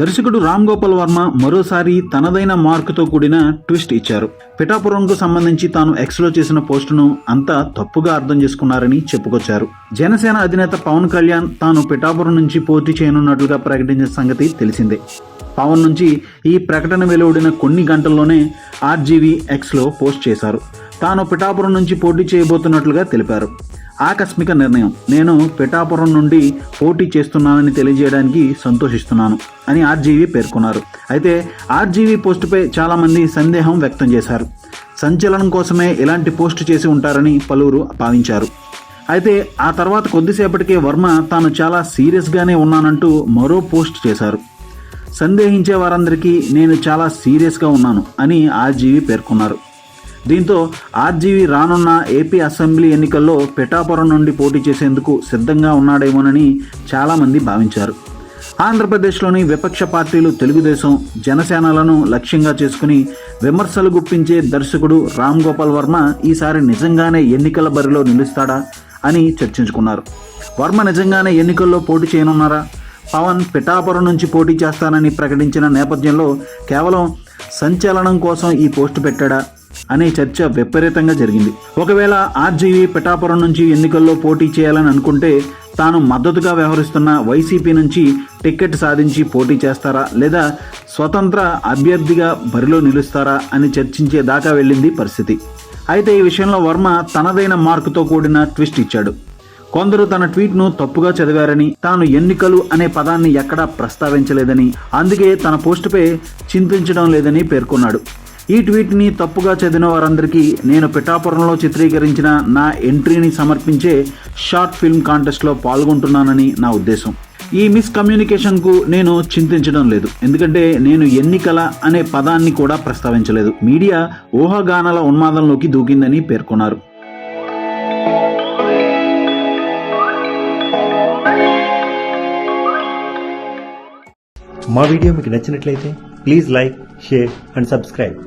దర్శకుడు రామ్ గోపాల్ వర్మ మరోసారి తనదైన మార్కుతో కూడిన ట్విస్ట్ ఇచ్చారు. పిఠాపురంకు సంబంధించి తాను ఎక్స్లో చేసిన పోస్టును అంతా తప్పుగా అర్థం చేసుకున్నారని చెప్పుకొచ్చారు. జనసేన అధినేత పవన్ కళ్యాణ్ తాను పిఠాపురం నుంచి పోటీ చేయనున్నట్లుగా ప్రకటించిన సంగతి తెలిసిందే. పవన్ నుంచి ఈ ప్రకటన వెలువడిన కొన్ని గంటల్లోనే ఆర్జీవీ ఎక్స్లో పోస్ట్ చేశారు. తాను పిఠాపురం నుంచి పోటీ చేయబోతున్నట్లుగా తెలిపారు. ఆకస్మిక నిర్ణయం. నేను పిఠాపురం నుండి పోటీ చేస్తున్నానని తెలియజేయడానికి సంతోషిస్తున్నాను అని ఆర్జీవీ పేర్కొన్నారు. అయితే ఆర్జీవీ పోస్టుపై చాలామంది సందేహం వ్యక్తం చేశారు. సంచలనం కోసమే ఇలాంటి పోస్టు చేసి ఉంటారని పలువురు భావించారు. అయితే ఆ తర్వాత కొద్దిసేపటికే వర్మ తాను చాలా సీరియస్గానే ఉన్నానంటూ మరో పోస్ట్ చేశారు. సందేహించే వారందరికీ నేను చాలా సీరియస్గా ఉన్నాను అని ఆర్జీవీ పేర్కొన్నారు. దీంతో ఆర్జీవీ రానున్న ఏపీ అసెంబ్లీ ఎన్నికల్లో పిఠాపురం నుండి పోటీ చేసేందుకు సిద్ధంగా ఉన్నాడేమోనని చాలామంది భావించారు. ఆంధ్రప్రదేశ్లోని విపక్ష పార్టీలు తెలుగుదేశం జనసేనలను లక్ష్యంగా చేసుకుని విమర్శలు గుప్పించే దర్శకుడు రామ్ గోపాల్ వర్మ ఈసారి నిజంగానే ఎన్నికల బరిలో నిలుస్తాడా అని చర్చించుకున్నారు. వర్మ నిజంగానే ఎన్నికల్లో పోటీ చేయనున్నారా? పవన్ పిఠాపురం నుంచి పోటీ చేస్తానని ప్రకటించిన నేపథ్యంలో కేవలం సంచలనం కోసం ఈ పోస్టు పెట్టాడా? అనే చర్చ విపరీతంగా జరిగింది. ఒకవేళ ఆర్జీవీ పిఠాపురం నుంచి ఎన్నికల్లో పోటీ చేయాలని అనుకుంటే తాను మద్దతుగా వ్యవహరిస్తున్న వైసీపీ నుంచి టికెట్ సాధించి పోటీ చేస్తారా? లేదా స్వతంత్ర అభ్యర్థిగా బరిలో నిలుస్తారా అని చర్చించే దాకా వెళ్ళింది పరిస్థితి. అయితే ఈ విషయంలో వర్మ తనదైన మార్కుతో కూడిన ట్విస్ట్ ఇచ్చాడు. కొందరు తన ట్వీట్ను తప్పుగా చదివారని తాను ఎన్నికలు అనే పదాన్ని ఎక్కడా ప్రస్తావించలేదని అందుకే తన పోస్టుపై చింతించడం లేదని పేర్కొన్నాడు. ఈ ట్వీట్ని తప్పుగా చదివిన వారందరికీ నేను పిఠాపురంలో చిత్రీకరించిన నా ఎంట్రీని సమర్పించే షార్ట్ ఫిల్మ్ కాంటెస్ట్లో పాల్గొంటున్నానని నా ఉద్దేశం. ఈ మిస్కమ్యూనికేషన్కు నేను చింతించడం లేదు. ఎందుకంటే నేను ఎన్నికల అనే పదాన్ని కూడా ప్రస్తావించలేదు. మీడియా ఊహాగానాల ఉన్మాదంలోకి దూకిందని పేర్కొన్నారు. మా వీడియో మీకు నచ్చినట్లయితే please like share and subscribe.